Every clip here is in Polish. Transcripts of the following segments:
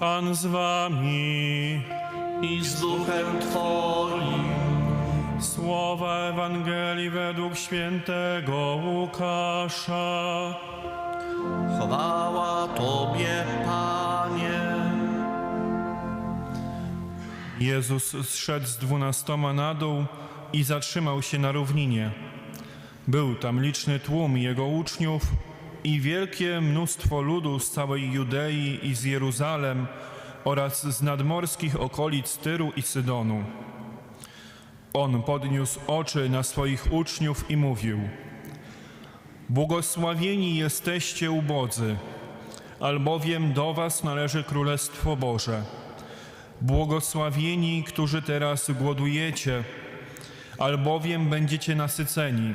Pan z wami. i z duchem Twoim. Słowa Ewangelii według świętego Łukasza. Chwała Tobie, Panie. Jezus zszedł z dwunastoma na dół i zatrzymał się na równinie. Był tam liczny tłum jego uczniów i wielkie mnóstwo ludu z całej Judei i z Jeruzalem oraz z nadmorskich okolic Tyru i Sydonu. On podniósł oczy na swoich uczniów i mówił: Błogosławieni jesteście ubodzy, albowiem do was należy Królestwo Boże. Błogosławieni, którzy teraz głodujecie, albowiem będziecie nasyceni.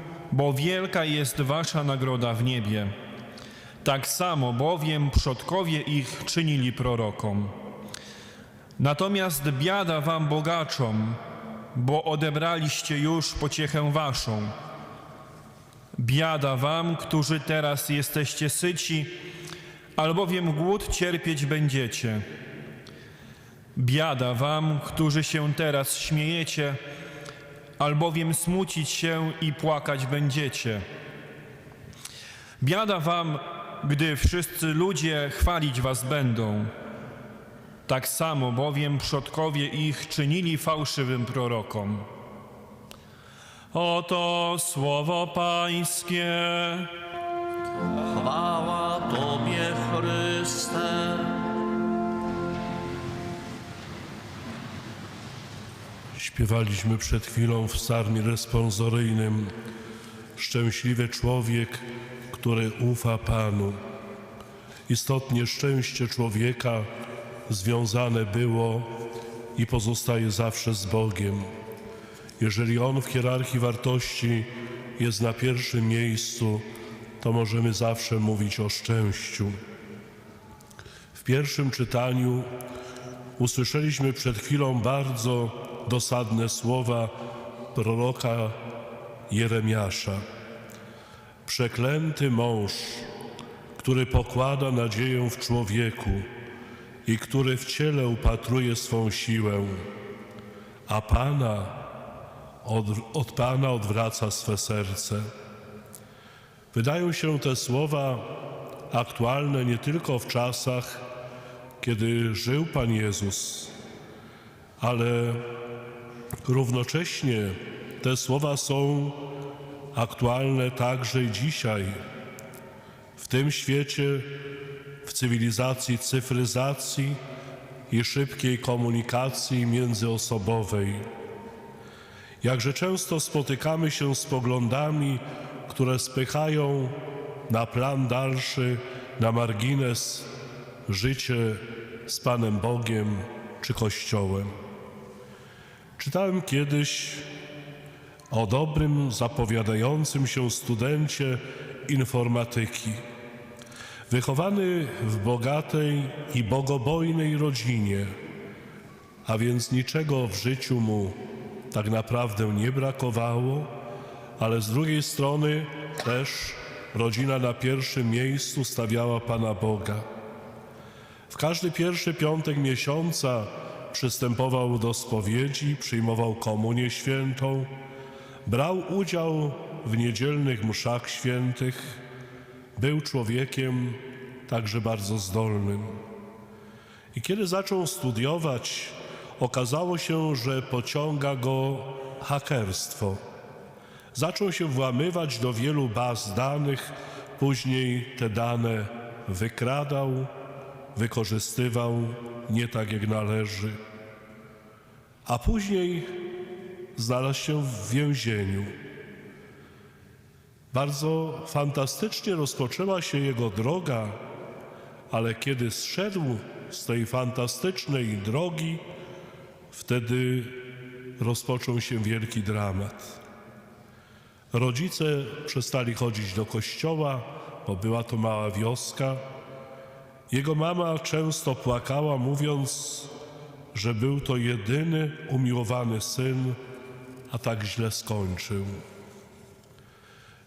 bo wielka jest wasza nagroda w niebie. Tak samo bowiem przodkowie ich czynili prorokom. Natomiast biada wam bogaczom, bo odebraliście już pociechę waszą. Biada wam, którzy teraz jesteście syci, albowiem głód cierpieć będziecie. Biada wam, którzy się teraz śmiejecie, albowiem smucić się i płakać będziecie. Biada wam, gdy wszyscy ludzie chwalić was będą. Tak samo bowiem przodkowie ich czynili fałszywym prorokom. Oto słowo Pańskie. Śpiewaliśmy przed chwilą w psalmie responsoryjnym Szczęśliwy człowiek, który ufa Panu. Istotnie szczęście człowieka związane było i pozostaje zawsze z Bogiem. Jeżeli On w hierarchii wartości jest na pierwszym miejscu, to możemy zawsze mówić o szczęściu. W pierwszym czytaniu usłyszeliśmy przed chwilą bardzo dosadne słowa proroka Jeremiasza. Przeklęty mąż, który pokłada nadzieję w człowieku i który w ciele upatruje swą siłę, a Pana od, od Pana odwraca swe serce. Wydają się te słowa aktualne nie tylko w czasach, kiedy żył Pan Jezus, ale równocześnie te słowa są aktualne także i dzisiaj. W tym świecie, w cywilizacji cyfryzacji i szybkiej komunikacji międzyosobowej. Jakże często spotykamy się z poglądami, które spychają na plan dalszy, na margines życie z Panem Bogiem czy Kościołem. Czytałem kiedyś o dobrym, zapowiadającym się studencie informatyki. Wychowany w bogatej i bogobojnej rodzinie, a więc niczego w życiu mu tak naprawdę nie brakowało, ale z drugiej strony też rodzina na pierwszym miejscu stawiała Pana Boga. W każdy pierwszy piątek miesiąca przystępował do spowiedzi, przyjmował komunię świętą, brał udział w niedzielnych mszach świętych, był człowiekiem także bardzo zdolnym. I kiedy zaczął studiować, okazało się, że pociąga go hakerstwo. Zaczął się włamywać do wielu baz danych, później te dane wykradał, wykorzystywał nie tak jak należy. A później znalazł się w więzieniu. Bardzo fantastycznie rozpoczęła się jego droga, ale kiedy zszedł z tej fantastycznej drogi, wtedy rozpoczął się wielki dramat. Rodzice przestali chodzić do kościoła, bo była to mała wioska. Jego mama często płakała, mówiąc, że był to jedyny umiłowany syn, a tak źle skończył.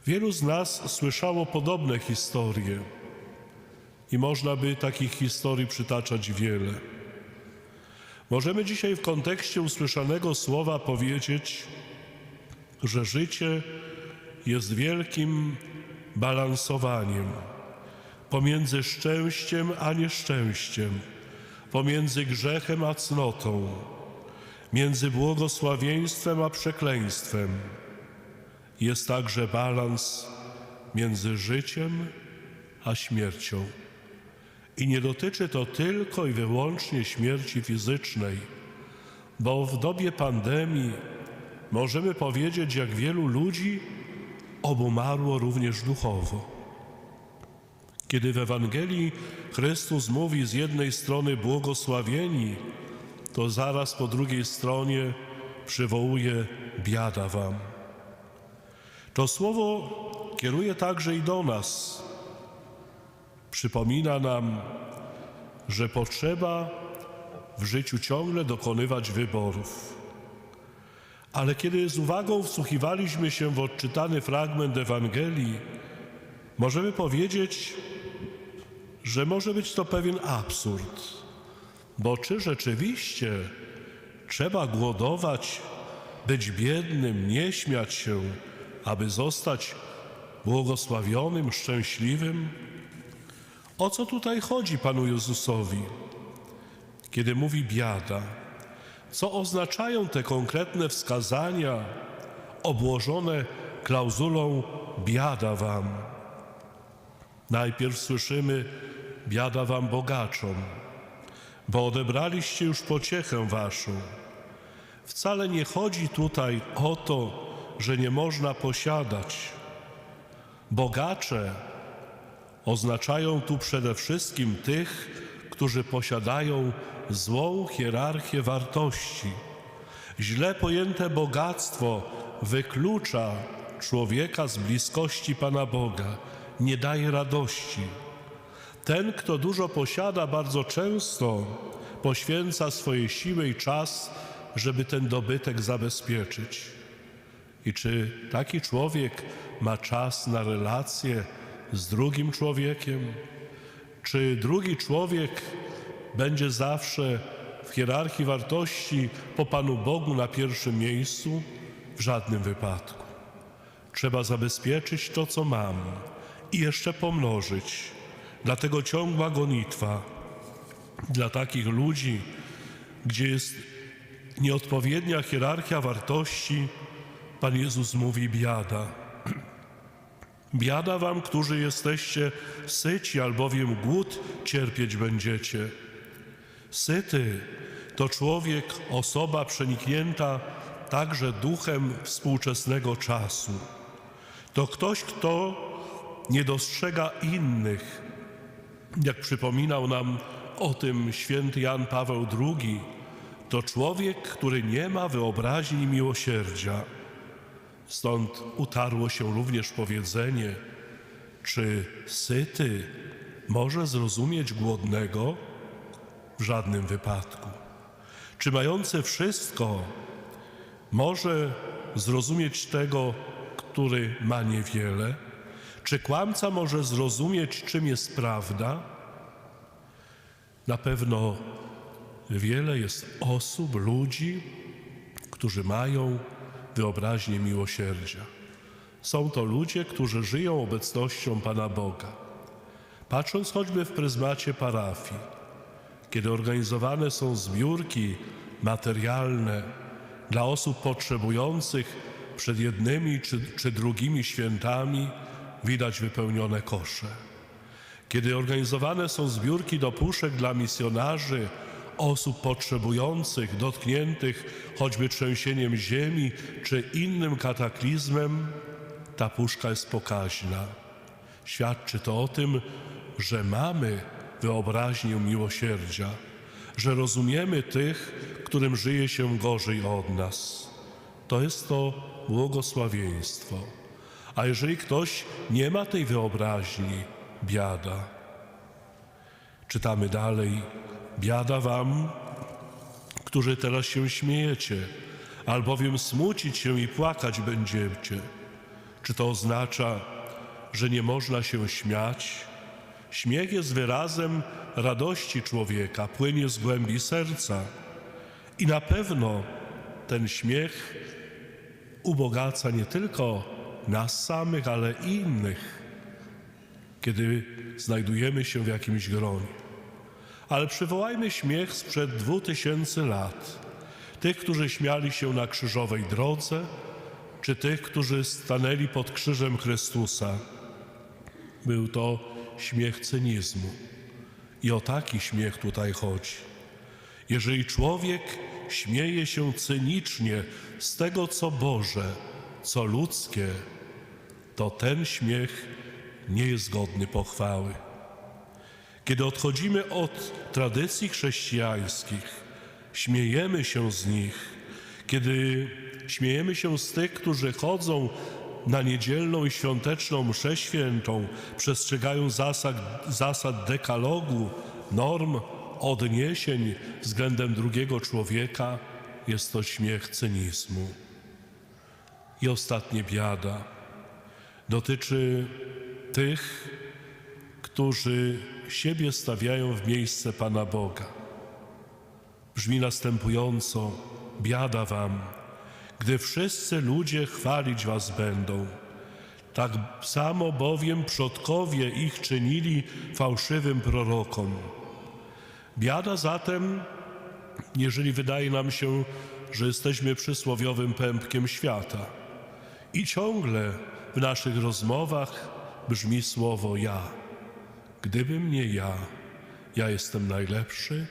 Wielu z nas słyszało podobne historie i można by takich historii przytaczać wiele. Możemy dzisiaj w kontekście usłyszanego słowa powiedzieć, że życie jest wielkim balansowaniem pomiędzy szczęściem a nieszczęściem, pomiędzy grzechem a cnotą, między błogosławieństwem a przekleństwem. Jest także balans między życiem a śmiercią. I nie dotyczy to tylko i wyłącznie śmierci fizycznej, bo w dobie pandemii możemy powiedzieć, jak wielu ludzi obumarło również duchowo. Kiedy w Ewangelii Chrystus mówi z jednej strony błogosławieni, to zaraz po drugiej stronie przywołuje biada wam. To słowo kieruje także i do nas. Przypomina nam, że potrzeba w życiu ciągle dokonywać wyborów. Ale kiedy z uwagą wsłuchiwaliśmy się w odczytany fragment Ewangelii, możemy powiedzieć, że może być to pewien absurd. Bo czy rzeczywiście trzeba głodować, być biednym, nie śmiać się, aby zostać błogosławionym, szczęśliwym? O co tutaj chodzi Panu Jezusowi, kiedy mówi biada? Co oznaczają te konkretne wskazania obłożone klauzulą biada wam? Najpierw słyszymy biada wam bogaczom, bo odebraliście już pociechę waszą. Wcale nie chodzi tutaj o to, że nie można posiadać. Bogacze oznaczają tu przede wszystkim tych, którzy posiadają złą hierarchię wartości. Źle pojęte bogactwo wyklucza człowieka z bliskości Pana Boga, nie daje radości. Ten, kto dużo posiada, bardzo często poświęca swoje siły i czas, żeby ten dobytek zabezpieczyć. I czy taki człowiek ma czas na relacje z drugim człowiekiem? Czy drugi człowiek będzie zawsze w hierarchii wartości po Panu Bogu na pierwszym miejscu? W żadnym wypadku. Trzeba zabezpieczyć to, co mam i jeszcze pomnożyć. Dlatego ciągła gonitwa dla takich ludzi, gdzie jest nieodpowiednia hierarchia wartości, Pan Jezus mówi biada. Biada wam, którzy jesteście syci, albowiem głód cierpieć będziecie. Syty to człowiek, osoba przeniknięta także duchem współczesnego czasu. To ktoś, kto nie dostrzega innych. Jak przypominał nam o tym święty Jan Paweł II, to człowiek, który nie ma wyobraźni miłosierdzia. Stąd utarło się również powiedzenie, czy syty może zrozumieć głodnego? W żadnym wypadku. Czy mający wszystko może zrozumieć tego, który ma niewiele? Czy kłamca może zrozumieć, czym jest prawda? Na pewno wiele jest osób, ludzi, którzy mają wyobraźnię miłosierdzia. Są to ludzie, którzy żyją obecnością Pana Boga. Patrząc choćby w pryzmacie parafii, kiedy organizowane są zbiórki materialne dla osób potrzebujących przed jednymi czy, czy drugimi świętami, widać wypełnione kosze. Kiedy organizowane są zbiórki do puszek dla misjonarzy, osób potrzebujących, dotkniętych choćby trzęsieniem ziemi czy innym kataklizmem, ta puszka jest pokaźna. Świadczy to o tym, że mamy wyobraźnię miłosierdzia, że rozumiemy tych, którym żyje się gorzej od nas. To jest to błogosławieństwo. A jeżeli ktoś nie ma tej wyobraźni, biada. Czytamy dalej. Biada wam, którzy teraz się śmiejecie, albowiem smucić się i płakać będziecie. Czy to oznacza, że nie można się śmiać? Śmiech jest wyrazem radości człowieka, płynie z głębi serca. I na pewno ten śmiech ubogaca nie tylko nas samych, ale i innych, kiedy znajdujemy się w jakimś gronie. Ale przywołajmy śmiech sprzed dwóch tysięcy lat. Tych, którzy śmiali się na krzyżowej drodze, czy tych, którzy stanęli pod krzyżem Chrystusa. Był to śmiech cynizmu. I o taki śmiech tutaj chodzi. Jeżeli człowiek śmieje się cynicznie z tego, co Boże, co ludzkie, to ten śmiech nie jest godny pochwały. Kiedy odchodzimy od tradycji chrześcijańskich, śmiejemy się z nich, kiedy śmiejemy się z tych, którzy chodzą na niedzielną i świąteczną mszę świętą, przestrzegają zasad, zasad dekalogu, norm, odniesień względem drugiego człowieka, jest to śmiech cynizmu. I ostatnie biada dotyczy tych, którzy siebie stawiają w miejsce Pana Boga. Brzmi następująco: Biada wam, gdy wszyscy ludzie chwalić was będą. Tak samo bowiem przodkowie ich czynili fałszywym prorokom. Biada zatem, jeżeli wydaje nam się, że jesteśmy przysłowiowym pępkiem świata. I ciągle w naszych rozmowach brzmi słowo ja. Gdybym nie ja, ja jestem najlepszy,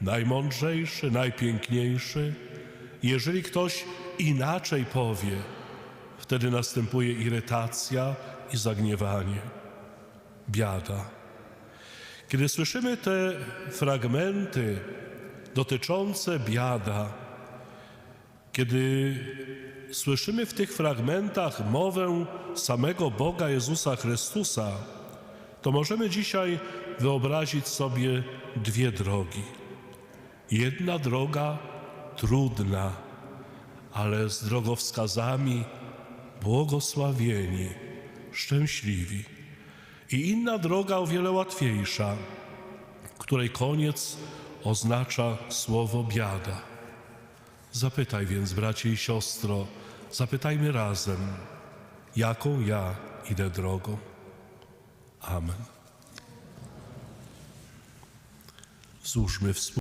najmądrzejszy, najpiękniejszy. Jeżeli ktoś inaczej powie, wtedy następuje irytacja i zagniewanie, biada. Kiedy słyszymy te fragmenty dotyczące biada, kiedy słyszymy w tych fragmentach mowę samego Boga Jezusa Chrystusa, to możemy dzisiaj wyobrazić sobie dwie drogi. Jedna droga trudna, ale z drogowskazami błogosławieni, szczęśliwi. I inna droga o wiele łatwiejsza, której koniec oznacza słowo biada. Zapytaj więc, bracie i siostro, zapytajmy razem, jaką ja idę drogą. Amen. Złóżmy współ.